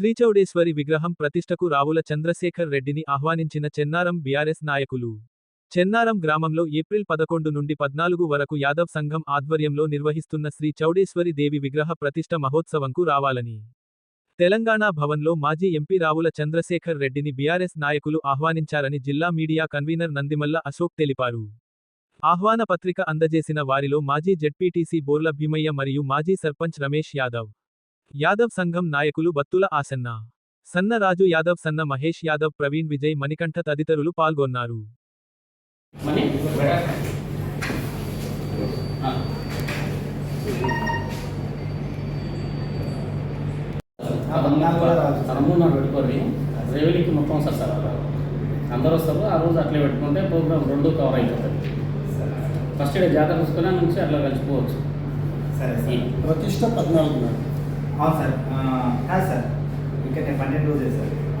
శ్రీచౌడేశ్వరి విగ్రహం ప్రతిష్టకు రావుల చంద్రశేఖర్ రెడ్డిని ఆహ్వానించిన చెన్నారం బీఆర్ఎస్ నాయకులు. చెన్నారం గ్రామంలో ఏప్రిల్ పదకొండు నుండి పద్నాలుగు వరకు యాదవ్ సంఘం ఆధ్వర్యంలో నిర్వహిస్తున్న శ్రీ చౌడేశ్వరి దేవి విగ్రహ ప్రతిష్ట మహోత్సవంకు రావాలని. తెలంగాణ భవన్లో మాజీ ఎంపీ రావుల చంద్రశేఖర్ రెడ్డిని బీఆర్ఎస్ నాయకులు ఆహ్వానించారని జిల్లా మీడియా కన్వీనర్ నందిమల్ల అశోక్ తెలిపారు. ఆహ్వాన పత్రిక అందజేసిన వారిలో మాజీ జెడ్పీటీసీ బోర్ల భీమయ్య మరియు మాజీ సర్పంచ్ రమేష్ యాదవ్. యాదవ్ సంఘం నాయకులు బత్తుల ఆసన్న. సన్న రాజు యాదవ్ సన్న మహేష్ యాదవ్ ప్రవీణ్ విజయ్ మణికంఠ తదితరులు పాల్గొన్నారు. మొత్తం వస్తారు సార్ అలా. అందరూ వస్తారు ఆ రోజు అట్లే పెట్టుకుంటే ప్రోగ్రామ్ రెండు కవర్ అయిపోతుంది ఫస్ట్ డే జాతర చూసుకునే నుంచి అట్లా కలిసిపోవచ్చు. సరే ప్రతిష్ట పద్నాలుగు అవును సార్ కాదు సార్ ఇంకా నేను పన్నెండు రోజులు సార్